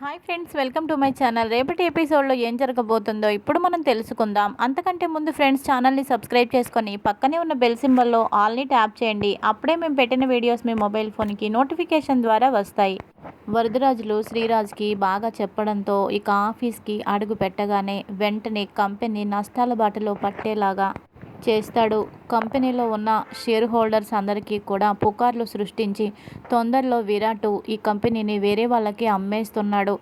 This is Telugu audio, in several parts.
Hi friends welcome to my channel రేపటి ఎపిసోడ్లో ఏం జరగబోతుందో ఇప్పుడు మనం తెలుసుకుందాం. అంతకంటే ముందు ఫ్రెండ్స్ ఛానల్ని సబ్స్క్రైబ్ చేసుకొని పక్కనే ఉన్న బెల్ సింబల్లో ఆల్ని ట్యాప్ చేయండి. అప్పుడే మేము పెట్టిన వీడియోస్ మీ మొబైల్ ఫోన్కి నోటిఫికేషన్ ద్వారా వస్తాయి. వరదరాజులు శ్రీరాజ్కి బాగా చెప్పడంతో ఇక ఆఫీస్కి అడుగు పెట్టగానే వెంటనే కంపెనీ నష్టాల బాటలో పట్టేలాగా చేస్తాడు. కంపెనీలో ఉన్న షేర్ హోల్డర్స్ అందరికీ కూడా పుకార్లు సృష్టించి తొందరలో విరాట్ ఈ కంపెనీని వేరే వాళ్ళకి అమ్మేస్తున్నాడు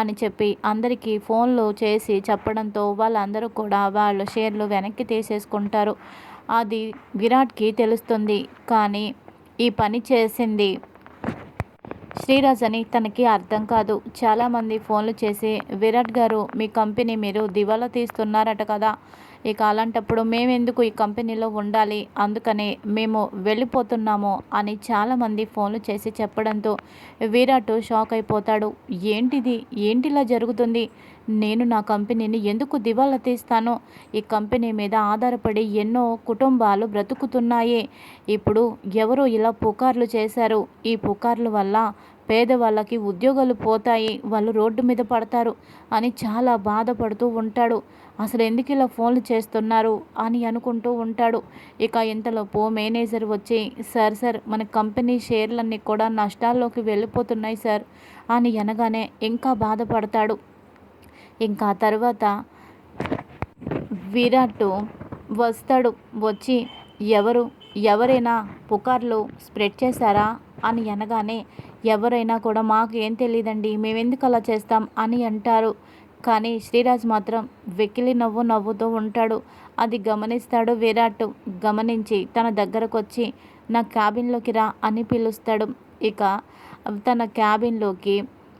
అని చెప్పి అందరికీ ఫోన్లు చేసి చెప్పడంతో వాళ్ళందరూ కూడా వాళ్ళ షేర్లు వెనక్కి తీసేసుకుంటారు. అది విరాట్కి తెలుస్తుంది. కానీ ఈ పని చేసింది శ్రీరాజ్ అని తనకి అర్థం కాదు. చాలామంది ఫోన్లు చేసి విరాట్ గారు మీ కంపెనీ మీరు దివాలా తీస్తున్నారట కదా. ఇక అలాంటప్పుడు మేమెందుకు ఈ కంపెనీలో ఉండాలి? అందుకనే మేము వెళ్ళిపోతున్నాము అని చాలామంది ఫోన్లు చేసి చెప్పడంతో విరాట్ షాక్ అయిపోతాడు. ఏంటిది? ఏంటిలా జరుగుతుంది? నేను నా కంపెనీని ఎందుకు దివాలా తీస్తాను? ఈ కంపెనీ మీద ఆధారపడి ఎన్నో కుటుంబాలు బ్రతుకుతున్నాయి. ఇప్పుడు ఎవరో ఇలా పుకార్లు చేశారు. ఈ పుకార్ల వల్ల పేదవాళ్ళకి ఉద్యోగాలు పోతాయి వాళ్ళు రోడ్డు మీద పడతారు అని చాలా బాధపడుతూ ఉంటాడు. అసలు ఎందుకు ఇలా ఫోన్లు చేస్తున్నారు అని అనుకుంటూ ఉంటాడు. ఇక ఇంతలోపు మేనేజర్ వచ్చి సార్ సార్ మన కంపెనీ షేర్లన్నీ కూడా నష్టాల్లోకి వెళ్ళిపోతున్నాయి సార్ అని అనగానే ఇంకా బాధపడతాడు. ఇంకా తర్వాత విరాట్ వస్తాడు. వచ్చి ఎవరు ఎవరైనా పుకార్లు స్ప్రెడ్ చేశారా? అని అనగానే ఎవరైనా కూడా మాకు ఏం తెలియదండి మేమెందుకు అలా చేస్తాం అని అంటారు. కానీ శ్రీరాజ్ మాత్రం వెకిలి నవ్వు నవ్వుతూ ఉంటాడు. అది గమనిస్తాడు విరాట్. గమనించి తన దగ్గరకు వచ్చి నా క్యాబిన్లోకి రా అని పిలుస్తాడు. ఇక తన క్యాబిన్లోకి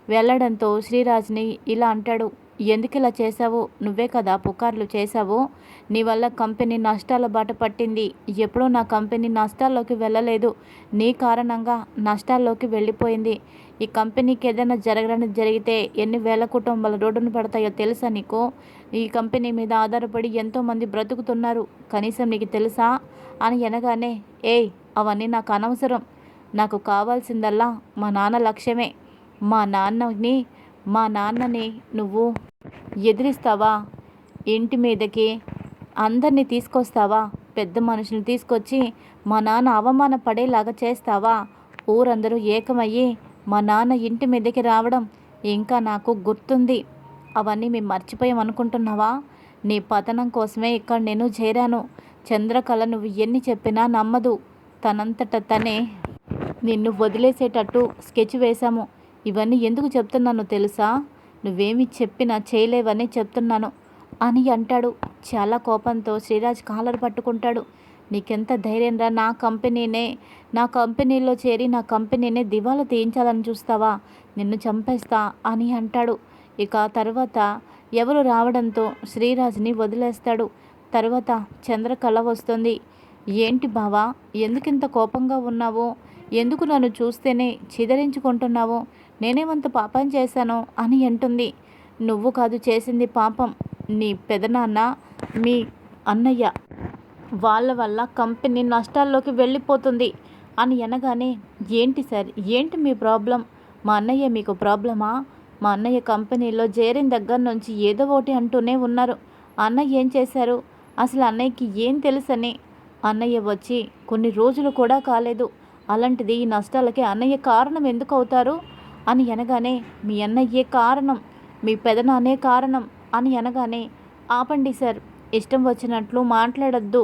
వెళ్ళడంతో శ్రీరాజ్ని ఇలా అంటాడు. ఎందుకు ఇలా చేశావు? నువ్వే కదా పుకార్లు చేశావు. నీ వల్ల కంపెనీ నష్టాల బాట పట్టింది. ఎప్పుడూ నా కంపెనీ నష్టాల్లోకి వెళ్ళలేదు. నీ కారణంగా నష్టాల్లోకి వెళ్ళిపోయింది. ఈ కంపెనీకి ఏదైనా జరగడానికి జరిగితే ఎన్ని వేల కుటుంబాలు రోడ్డును పడతాయో తెలుసా నీకు? ఈ కంపెనీ మీద ఆధారపడి ఎంతోమంది బ్రతుకుతున్నారు. కనీసం నీకు తెలుసా? అని అనగానే ఏయ్ అవన్నీ నాకు అనవసరం. నాకు కావాల్సిందల్లా మా నాన్న లక్ష్యమే. మా నాన్నని మా నాన్నని నువ్వు ఎదిరిస్తావా? ఇంటి మీదకి అందరినీ తీసుకొస్తావా? పెద్ద మనుషులు తీసుకొచ్చి మా నాన్న అవమాన పడేలాగా చేస్తావా? ఊరందరూ ఏకమయ్యి మా నాన్న ఇంటి మీదకి రావడం ఇంకా నాకు గుర్తుంది. అవన్నీ మేము మర్చిపోయామనుకుంటున్నావా నీ పతనం కోసమే ఇక్కడ నేను చేరాను. చంద్రకళ నువ్వు ఎన్ని చెప్పినా నమ్మదు. తనంతట తనే నిన్ను వదిలేసేటట్టు స్కెచ్ వేశాము. ఇవన్నీ ఎందుకు చెప్తున్నానో తెలుసా? నువ్వేమి చెప్పినా చేయలేవని చెప్తున్నాను అని అంటాడు. చాలా కోపంతో శ్రీరాజ్ కాలర్ పట్టుకుంటాడు. నీకెంత ధైర్యంరా నా కంపెనీనే నా కంపెనీలో చేరి నా కంపెనీనే దివాలా తీయించాలని చూస్తావా? నిన్ను చంపేస్తా అని అంటాడు. ఇక తర్వాత ఎవరు రావడంతో శ్రీరాజ్ని వదిలేస్తాడు. తర్వాత చంద్రకళ వస్తుంది. ఏంటి బావా ఎందుకింత కోపంగా ఉన్నావు? ఎందుకు నన్ను చూస్తేనే చిదరించుకుంటున్నావు? నేనేమంత పాపం చేశాను అని అంటుంది. నువ్వు కాదు చేసింది పాపం. నీ పెదనాన్న మీ అన్నయ్య వాళ్ళ వల్ల కంపెనీ నష్టాల్లోకి వెళ్ళిపోతుంది అని అనగానే ఏంటి సార్? ఏంటి మీ ప్రాబ్లం? మా అన్నయ్య మీకు ప్రాబ్లమా? మా అన్నయ్య కంపెనీలో చేరిన దగ్గర నుంచి ఏదో ఒకటి అంటూనే ఉన్నారు. అన్నయ్య ఏం చేశారు? అసలు అన్నయ్యకి ఏం తెలుసని? అన్నయ్య వచ్చి కొన్ని రోజులు కూడా కాలేదు. అలాంటిది ఈ నష్టాలకి అన్నయ్య కారణం ఎందుకు అవుతారు? అని అనగానే మీ అన్నయ్యే కారణం మీ పెదనాన్నే కారణం అని అనగానే ఆపండి సార్ ఇష్టం వచ్చినట్లు మాట్లాడద్దు.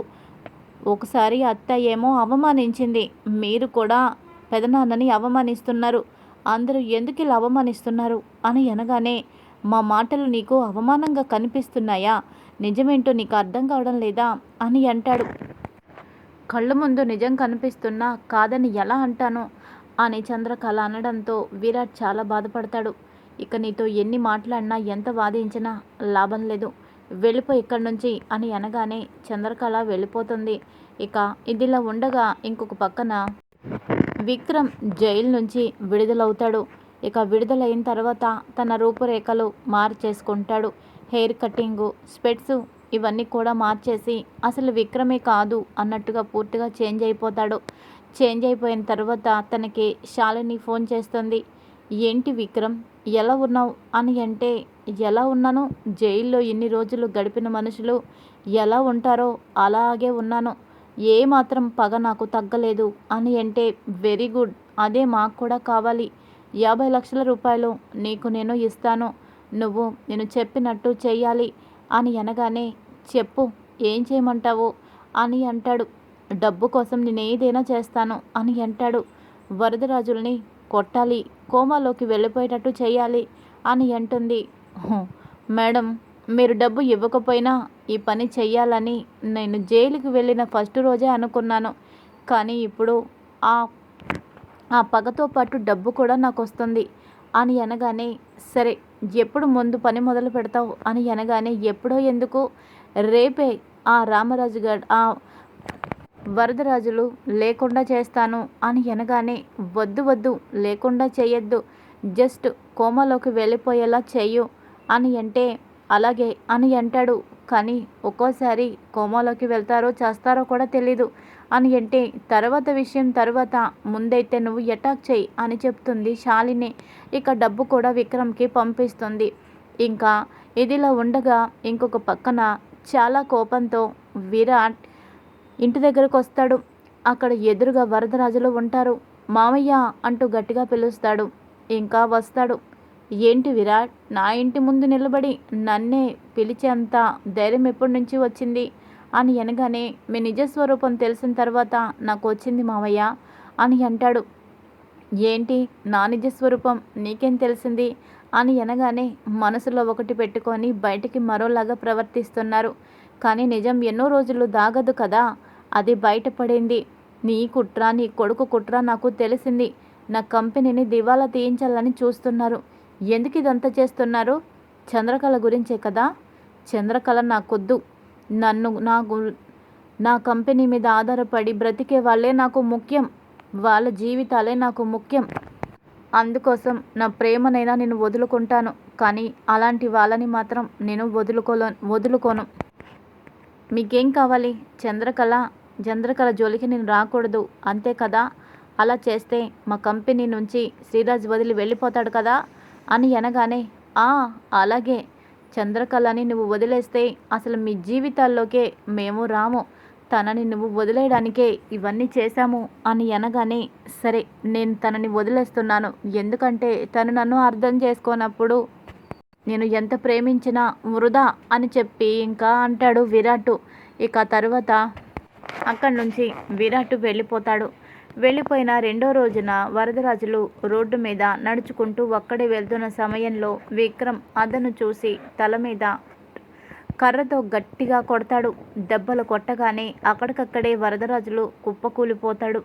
ఒకసారి అత్త ఏమో అవమానించింది. మీరు కూడా పెదనాన్నని అవమానిస్తున్నారు. అందరూ ఎందుకు ఇలా అవమానిస్తున్నారు? అని అనగానే మా మాటలు నీకు అవమానంగా కనిపిస్తున్నాయా? నిజమేంటో నీకు అర్థం కావడం లేదా? అని అంటాడు. కళ్ళ ముందు నిజం కనిపిస్తున్నా కాదని ఎలా అంటాను? అని చంద్రకళ అనడంతో విరాట్ చాలా బాధపడతాడు. ఇక నీతో ఎన్ని మాట్లాడినా ఎంత వాదించినా లాభం లేదు. వెళ్ళిపో ఇక్కడి నుంచి అని అనగానే చంద్రకళ వెళ్ళిపోతుంది. ఇక ఇదిలా ఉండగా ఇంకొక పక్కన విక్రమ్ జైలు నుంచి విడుదలవుతాడు. ఇక విడుదలైన తర్వాత తన రూపురేఖలు మార్చేసుకుంటాడు. హెయిర్ కటింగు స్పెట్స్ ఇవన్నీ కూడా మార్చేసి అసలు విక్రమే కాదు అన్నట్టుగా పూర్తిగా చేంజ్ అయిపోతాడు. చేంజ్ అయిపోయిన తర్వాత తనకి శాలిని ఫోన్ చేస్తుంది. ఏంటి విక్రమ్ ఎలా ఉన్నావు? అని అంటే ఎలా ఉన్నాను? జైల్లో ఇన్ని రోజులు గడిపిన మనుషులు ఎలా ఉంటారో అలాగే ఉన్నాను. ఏ మాత్రం పగ నాకు తగ్గలేదు అని అంటే వెరీ గుడ్ అదే మాకు కూడా కావాలి. యాభై లక్షల రూపాయలు నీకు నేను ఇస్తాను. నువ్వు నేను చెప్పినట్టు చేయాలి అని అనగానే చెప్పు ఏం చేయమంటావు? అని అంటాడు. డబ్బు కోసం నేను ఏదైనా చేస్తాను అని అంటాడు. వరదరాజుల్ని కొట్టాలి కోమాలోకి వెళ్ళిపోయేటట్టు చేయాలి అని అంటుంది. మేడం మీరు డబ్బు ఇవ్వకపోయినా ఈ పని చెయ్యాలని నేను జైలుకి వెళ్ళిన ఫస్ట్ రోజే అనుకున్నాను. కానీ ఇప్పుడు ఆ ఆ పగతో పాటు డబ్బు కూడా నాకు వస్తుంది అని అనగానే సరే ఎప్పుడు ముందు పని మొదలు పెడతావు అని అనగానే ఎప్పుడో ఎందుకు? రేపే ఆ రామరాజు గారు ఆ వరదరాజులు లేకుండా చేస్తాను అని అనగానే వద్దు వద్దు లేకుండా చేయొద్దు జస్ట్ కోమాలోకి వెళ్ళిపోయేలా చెయ్యు అని అంటే అలాగే అని అంటాడు. కానీ ఒక్కోసారి కోమాలోకి వెళ్తారో చేస్తారో కూడా తెలీదు అని అంటే తర్వాత విషయం తర్వాత ముందైతే నువ్వు అటాక్ చేయి అని చెప్తుంది శాలిని. ఇక డబ్బు కూడా విక్రమ్కి పంపిస్తుంది. ఇంకా ఇదిలా ఉండగా ఇంకొక పక్కన చాలా కోపంతో విరాట్ ఇంటి దగ్గరకు వస్తాడు. అక్కడ ఎదురుగా వరదరాజులు ఉంటారు. మామయ్య అంటూ గట్టిగా పిలుస్తాడు. ఇంకా వస్తాడు. ఏంటి విరాట్ నా ఇంటి ముందు నిలబడి నన్నే పిలిచేంత ధైర్యం ఎప్పటి నుంచి వచ్చింది? అని అనగానే మీ నిజస్వరూపం తెలిసిన తర్వాత నాకు వచ్చింది మామయ్య అని అంటాడు. ఏంటి నా నిజస్వరూపం నీకేం తెలిసింది? అని అనగానే మనసులో ఒకటి పెట్టుకొని బయటికి మరోలాగా ప్రవర్తిస్తున్నారు. కానీ నిజం ఎన్నో రోజులు దాగదు కదా? అది బయటపడింది. నీ కుట్ర నీ కొడుకు కుట్ర నాకు తెలిసింది. నా కంపెనీని దివాలా తీయించాలని చూస్తున్నారు. ఎందుకు ఇదంతా చేస్తున్నారు? చంద్రకళ గురించే కదా? చంద్రకళ నాకొద్దు. నన్ను నా నా కంపెనీ మీద ఆధారపడి బ్రతికే వాళ్ళే నాకు ముఖ్యం. వాళ్ళ జీవితాలే నాకు ముఖ్యం. అందుకోసం నా ప్రేమనైనా నేను వదులుకుంటాను. కానీ అలాంటి వాళ్ళని మాత్రం నేను వదులుకోలో వదులుకోను. మీకేం కావాలి? చంద్రకళ చంద్రకళ జోలికి నేను రాకూడదు. అంతే కదా? అలా చేస్తే మా కంపెనీ నుంచి శ్రీరాజ్ వదిలి వెళ్ళిపోతాడు కదా? అని అనగానే ఆ అలాగే. చంద్రకళని నువ్వు వదిలేస్తే అసలు మీ జీవితాల్లోకే మేము రాము. తనని నువ్వు వదిలేయడానికే ఇవన్నీ చేశాము అని అనగానే సరే నేను తనని వదిలేస్తున్నాను. ఎందుకంటే తను నన్ను అర్థం చేసుకోనప్పుడు నేను ఎంత ప్రేమించినా వృధా అని చెప్పి ఇంకా అంటాడు విరాట్. ఇక తర్వాత అక్కడి నుంచి విరాట్ వెళ్ళిపోతాడు. వెళ్ళిపోయిన రెండో రోజున వరదరాజులు రోడ్డు మీద నడుచుకుంటూ ఒక్కడే వెళ్తున్న సమయంలో విక్రమ్ అదను చూసి తల మీద కర్రతో గట్టిగా కొడతాడు. దెబ్బలు కొట్టగానే అక్కడికక్కడే వరదరాజులు కుప్పకూలిపోతాడు.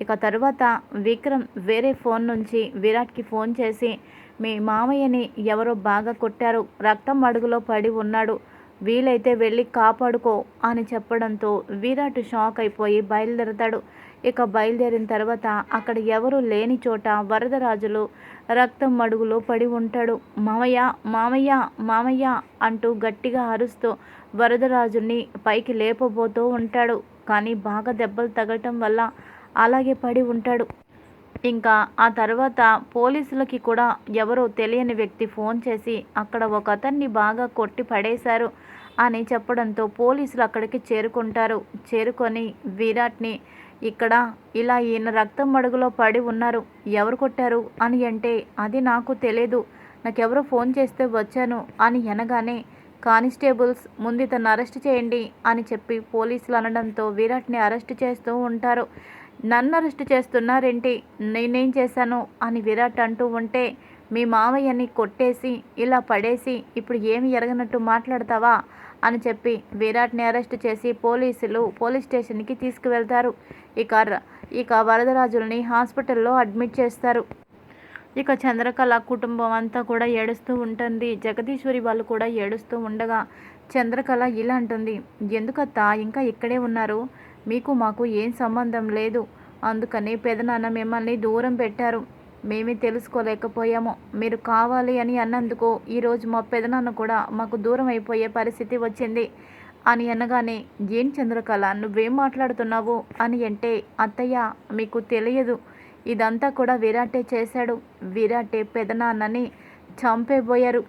ఇక తరువాత విక్రమ్ వేరే ఫోన్ నుంచి విరాట్కి ఫోన్ చేసి మీ మామయ్యని ఎవరో బాగా కొట్టారు. రక్తం అడుగులో పడి ఉన్నాడు. వీలైతే వెళ్ళి కాపాడుకో అని చెప్పడంతో విరాట్ షాక్ అయిపోయి బయలుదేరతాడు. ఇక బయలుదేరిన తర్వాత అక్కడ ఎవరు లేని చోట వరదరాజులు రక్తం మడుగులో పడి ఉంటాడు. మామయ్య మామయ్య మామయ్య అంటూ గట్టిగా అరుస్తూ వరదరాజుని పైకి లేపబోతూ ఉంటాడు. కానీ బాగా దెబ్బలు తగలటం వల్ల అలాగే పడి ఉంటాడు. ఇంకా ఆ తర్వాత పోలీసులకి కూడా ఎవరో తెలియని వ్యక్తి ఫోన్ చేసి అక్కడ ఒక అతన్ని బాగా కొట్టి పడేశారు. అని చెప్పడంతో పోలీసులు అక్కడికి చేరుకుంటారు. చేరుకొని విరాట్ని ఇక్కడ ఇలా ఈయన రక్తం మడుగులో పడి ఉన్నారు. ఎవరు కొట్టారు? అని అంటే అది నాకు తెలియదు నాకెవరో ఫోన్ చేస్తే వచ్చాను అని అనగానే కానిస్టేబుల్స్ ముందు ఇతను అరెస్ట్ చేయండి అని చెప్పి పోలీసులు అనడంతో విరాట్ని అరెస్ట్ చేస్తూ ఉంటారు. నన్ను అరెస్ట్ చేస్తున్నారేంటి? నేనేం చేశాను? అని విరాట్ అంటూ ఉంటే మీ మావయ్యని కొట్టేసి ఇలా పడేసి ఇప్పుడు ఏమి ఎరగనట్టు మాట్లాడతావా? అని చెప్పి విరాట్ని అరెస్ట్ చేసి పోలీసులు పోలీస్ స్టేషన్కి తీసుకువెళ్తారు. ఇక ఇక వరదరాజుల్ని హాస్పిటల్లో అడ్మిట్ చేస్తారు. ఇక చంద్రకళ కుటుంబం అంతా కూడా ఏడుస్తూ ఉంటుంది. జగదీశ్వరి వాళ్ళు కూడా ఏడుస్తూ ఉండగా చంద్రకళ ఇలా అంటుంది ఎందుకత్తా ఇంకా ఇక్కడే ఉన్నారు? మీకు మాకు ఏం సంబంధం లేదు. అందుకని పెదనాన్న మిమ్మల్ని దూరం పెట్టారు. మేమే తెలుసుకోలేకపోయాము. మీరు కావాలి అని అన్నందుకు ఈరోజు మా పెదనాన్న కూడా మాకు దూరం అయిపోయే పరిస్థితి వచ్చింది. అని అనగానే ఏం చంద్రకళ నువ్వేం మాట్లాడుతున్నావు? అని అంటే అత్తయ్య మీకు తెలియదు. ఇదంతా కూడా విరాటే చేశాడు. విరాటే పెదనాన్నని చంపేబోయారు.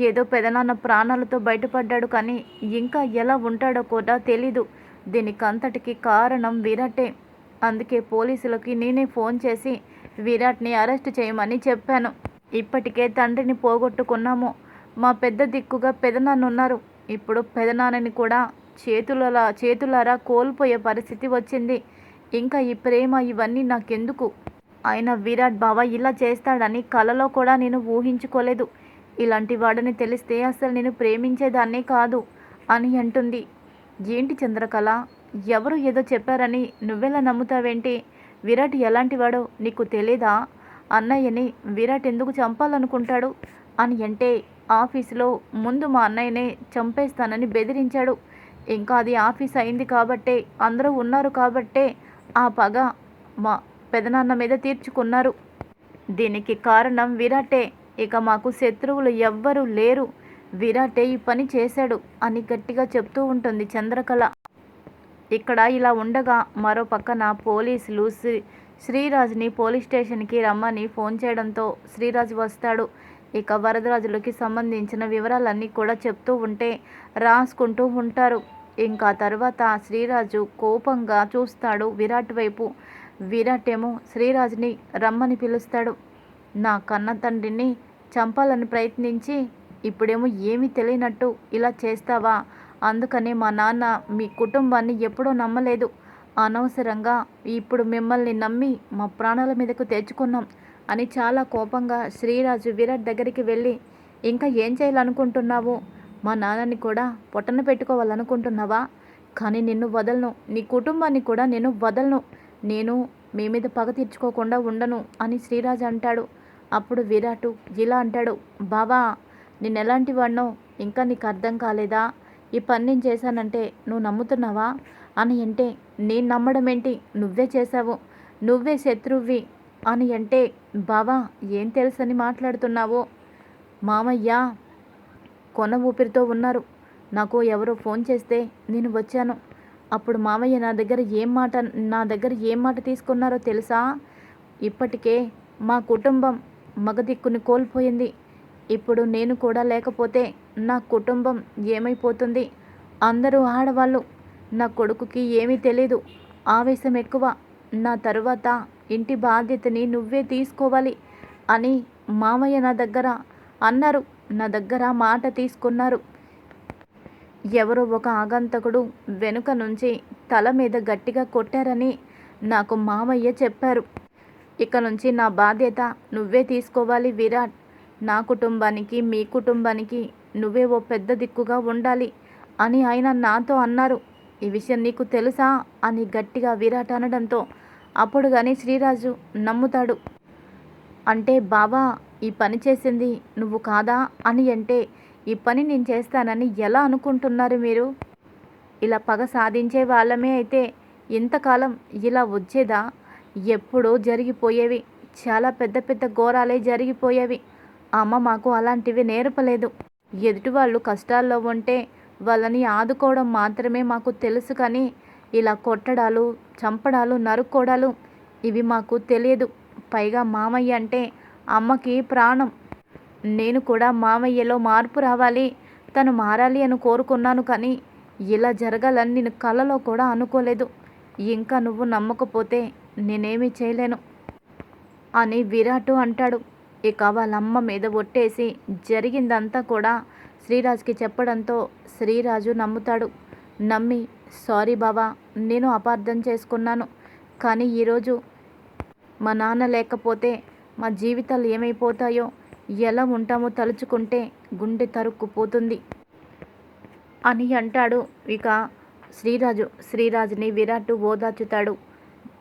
ఏదో పెదనాన్న ప్రాణాలతో బయటపడ్డాడు కానీ ఇంకా ఎలా ఉంటాడో కూడా తెలీదు. దీనికంతటికి కారణం విరాటే. అందుకే పోలీసులకి నేనే ఫోన్ చేసి విరాట్ని అరెస్ట్ చేయమని చెప్పాను. ఇప్పటికే తండ్రిని పోగొట్టుకున్నాము. మా పెద్ద దిక్కుగా పెదనాన్న ఉన్నారు ఇప్పుడు పెదనాన్నని కూడా చేతులలా చేతులారా కోల్పోయే పరిస్థితి వచ్చింది. ఇంకా ఈ ప్రేమ ఇవన్నీ నాకెందుకు? ఆయన విరాట్ బాబా ఇలా చేస్తాడని కలలో కూడా నేను ఊహించుకోలేదు. ఇలాంటి వాడని తెలిస్తే అసలు నేను ప్రేమించేదాన్నే కాదు అని అంటుంది. ఏంటి చంద్రకళ? ఎవరు ఏదో చెప్పారని నువ్వెలా నమ్ముతావేంటి? విరాట్ ఎలాంటి వాడో నీకు తెలీదా? అన్నయ్యని విరాట్ ఎందుకు చంపాలనుకుంటాడు? అని అంటే ఆఫీసులో ముందు మా అన్నయ్యనే చంపేస్తానని బెదిరించాడు. ఇంకా అది ఆఫీస్ అయింది కాబట్టే అందరూ ఉన్నారు కాబట్టే ఆ పగ మా పెదనాన్న మీద తీర్చుకున్నారు. దీనికి కారణం విరాటే. ఇక మాకు శత్రువులు ఎవ్వరూ లేరు. విరాటే ఈ పని చేశాడు అని గట్టిగా చెప్తూ ఉంటుంది చంద్రకళ. ఇక్కడ ఇలా ఉండగా మరో పక్కన పోలీసులు శ్రీ శ్రీరాజుని పోలీస్ స్టేషన్కి రమ్మని ఫోన్ చేయడంతో శ్రీరాజు వస్తాడు. ఇక వరదరాజులకి సంబంధించిన వివరాలన్నీ కూడా చెప్తూ ఉంటే రాసుకుంటూ ఉంటారు. ఇంకా తర్వాత శ్రీరాజు కోపంగా చూస్తాడు విరాట్ వైపు. విరాట్ ఏమో శ్రీరాజ్ని రమ్మని పిలుస్తాడు. నా కన్న తండ్రిని చంపాలని ప్రయత్నించి ఇప్పుడేమో ఏమీ తెలియనట్టు ఇలా చేస్తావా? అందుకనే మా నాన్న మీ కుటుంబాన్ని ఎప్పుడూ నమ్మలేదు. అనవసరంగా ఇప్పుడు మిమ్మల్ని నమ్మి మా ప్రాణాల మీదకు తెచ్చుకున్నాం అని చాలా కోపంగా శ్రీరాజు విరాట్ దగ్గరికి వెళ్ళి ఇంకా ఏం చేయాలనుకుంటున్నావు? మా నాన్నని కూడా పొట్టన పెట్టుకోవాలనుకుంటున్నావా? కానీ నిన్ను వదలను. నీ కుటుంబాన్ని కూడా నేను వదలను. నేను మీ మీద పగ తీర్చుకోకుండా ఉండను అని శ్రీరాజు అంటాడు. అప్పుడు విరాటు ఇలా అంటాడు బావా నేను ఎలాంటి వాడినో ఇంకా నీకు అర్థం కాలేదా? ఈ పని నేను చేశానంటే నువ్వు నమ్ముతున్నావా? అని అంటే నేను నమ్మడం ఏంటి? నువ్వే చేశావు. నువ్వే శత్రువ్వి అని అంటే బావా ఏం తెలుసని మాట్లాడుతున్నావు? మామయ్య కొన ఊపిరితో ఉన్నారు. నాకు ఎవరో ఫోన్ చేస్తే నేను వచ్చాను. అప్పుడు మామయ్య నా దగ్గర ఏం మాట నా దగ్గర ఏం మాట తీసుకున్నారో తెలుసా? ఇప్పటికే మా కుటుంబం మగదిక్కుని కోల్పోయింది. ఇప్పుడు నేను కూడా లేకపోతే నా కుటుంబం ఏమైపోతుంది? అందరూ ఆడవాళ్ళు. నా కొడుకుకి ఏమీ తెలీదు. ఆవేశం ఎక్కువ. నా తరువాత ఇంటి బాధ్యతని నువ్వే తీసుకోవాలి అని మామయ్య నా దగ్గర అన్నారు. నా దగ్గర మాట తీసుకున్నారు. ఎవరో ఒక ఆగంతకుడు వెనుక నుంచి తల మీద గట్టిగా కొట్టారని నాకు మామయ్య చెప్పారు. ఇక నుంచి నా బాధ్యత నువ్వే తీసుకోవాలి విరాట్. నా కుటుంబానికి మీ కుటుంబానికి నువ్వే ఓ పెద్ద దిక్కుగా ఉండాలి అని ఆయన నాతో అన్నారు. ఈ విషయం నీకు తెలుసా? అని గట్టిగా విరాట్ అనడంతో అప్పుడు కానీ శ్రీరాజు నమ్ముతాడు. అంటే బాబా ఈ పని చేసింది నువ్వు కాదా? అని అంటే ఈ పని నేను చేస్తానని ఎలా అనుకుంటున్నారు మీరు? ఇలా పగ సాధించే వాళ్ళమే అయితే ఇంతకాలం ఇలా వచ్చేదా? ఎప్పుడో జరిగిపోయేవి. చాలా పెద్ద పెద్ద ఘోరాలే జరిగిపోయేవి. అమ్మ మాకు అలాంటివి నేర్పలేదు. ఎదుటి వాళ్ళు కష్టాల్లో ఉంటే వాళ్ళని ఆదుకోవడం మాత్రమే మాకు తెలుసు కానీ ఇలా కొట్టడాలు చంపడాలు నరుక్కోడాలు ఇవి మాకు తెలియదు. పైగా మామయ్య అంటే అమ్మకి ప్రాణం. నేను కూడా మామయ్యలో మార్పు రావాలి తను మారాలి అని కోరుకున్నాను కానీ ఇలా జరగాలని నేను కలలో కూడా అనుకోలేదు. ఇంకా నువ్వు నమ్మకపోతే నేనేమీ చేయలేను అని విరాటు అంటాడు. ఇక వాళ్ళమ్మ మీద ఒట్టేసి జరిగిందంతా కూడా శ్రీరాజ్కి చెప్పడంతో శ్రీరాజు నమ్ముతాడు. నమ్మి సారీ బావా నేను అపార్థం చేసుకున్నాను. కానీ ఈరోజు మా నాన్న లేకపోతే మా జీవితాలు ఏమైపోతాయో ఎలా ఉంటామో తలుచుకుంటే గుండె తరుక్కుపోతుంది అని అంటాడు. ఇక శ్రీరాజు శ్రీరాజుని విరాట్ ఓదార్చుతాడు.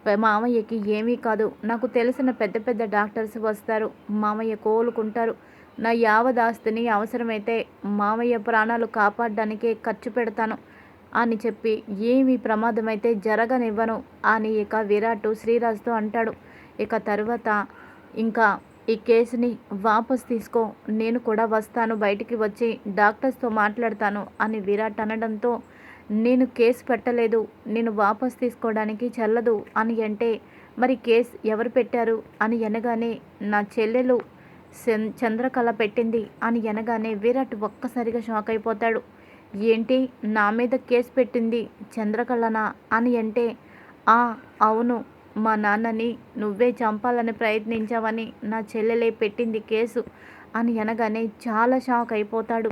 మామయ్యకి ఏమీ కాదు. నాకు తెలిసిన పెద్ద పెద్ద డాక్టర్స్ వస్తారు. మామయ్య కోలుకుంటారు. నా యావదాస్తిని అవసరమైతే మామయ్య ప్రాణాలు కాపాడడానికే ఖర్చు పెడతాను అని చెప్పి ఏమీ ప్రమాదమైతే జరగనివ్వను అని ఇక విరాట్ శ్రీరాజ్తో అంటాడు. ఇక తర్వాత ఇంకా ఈ కేసుని వాపస్ తీసుకో. నేను కూడా వస్తాను. బయటికి వచ్చి డాక్టర్స్తో మాట్లాడతాను అని విరాట్ అనడంతో నేను కేసు పెట్టలేదు నేను వాపస్ తీసుకోవడానికి చెల్లదు అని అంటే మరి కేసు ఎవరు పెట్టారు అని అనగానే నా చెల్లెలు చంద్రకళ పెట్టింది అని అనగానే విరాట్ ఒక్కసారిగా షాక్ అయిపోతాడు. ఏంటి నా మీద కేసు పెట్టింది చంద్రకళనా అని అంటే ఆ అవును మా నాన్నని నువ్వే చంపాలని ప్రయత్నించావని నా చెల్లెలే పెట్టింది కేసు అని అనగానే చాలా షాక్ అయిపోతాడు.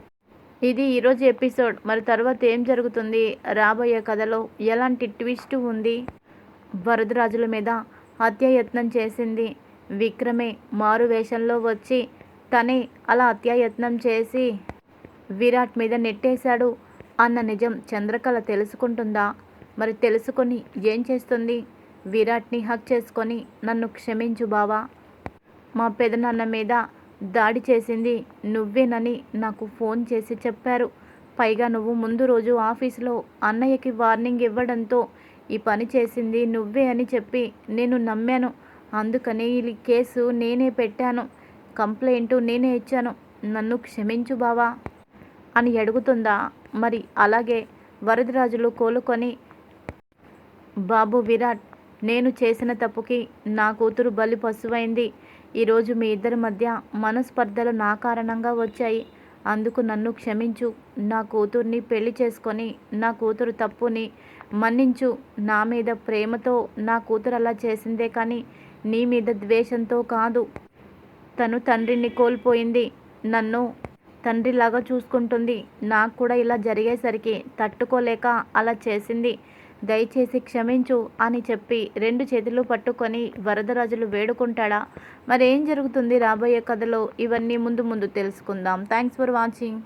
ఇది ఈరోజు ఎపిసోడ్. మరి తర్వాత ఏం జరుగుతుంది? రాబోయే కథలో ఎలాంటి ట్విస్ట్ ఉంది? వరదరాజుల మీద హత్యాయత్నం చేసింది విక్రమే. మారు వేషంలో వచ్చి తనే అలా హత్యాయత్నం చేసి విరాట్ మీద నెట్టేశాడు అన్న నిజం చంద్రకళ తెలుసుకుంటుందా? మరి తెలుసుకొని ఏం చేస్తుంది? విరాట్ని హక్ చేసుకొని నన్ను క్షమించు బావా. మా పెదనాన్న మీద దాడి చేసింది. నువ్వేనని నాకు ఫోన్ చేసి చెప్పారు. పైగా నువ్వు ముందు రోజు ఆఫీసులో అన్నయ్యకి వార్నింగ్ ఇవ్వడంతో ఈ పని చేసింది నువ్వే అని చెప్పి నేను నమ్మాను. అందుకని ఈ కేసు నేనే పెట్టాను. కంప్లైంట్ నేనే ఇచ్చాను. నన్ను క్షమించు బావా అని అడుగుతుందా? మరి అలాగే వరదరాజులు కోలుకొని బాబు విరాట్ నేను చేసిన తప్పుకి నా కూతురు బలి పశువైంది. ఈరోజు మీ ఇద్దరి మధ్య మనస్పర్ధలు నా కారణంగా వచ్చాయి. అందుకు నన్ను క్షమించు. నా కూతుర్ని పెళ్ళి చేసుకొని నా కూతురు తప్పుని మన్నించు. నా మీద ప్రేమతో నా కూతురు అలా చేసిందే కానీ నీ మీద ద్వేషంతో కాదు. తను తండ్రిని కోల్పోయింది. నన్ను తండ్రిలాగా చూసుకుంటుంది. నాకు కూడా ఇలా జరిగేసరికి తట్టుకోలేక అలా చేసింది. దయచేసి క్షమించు అని చెప్పి రెండు చేతులు పట్టుకొని వరదరాజులు వేడుకుంటాడా? మరి ఏం జరుగుతుంది రాబోయే కథలో? ఇవన్నీ ముందు ముందు తెలుసుకుందాం. Thanks for watching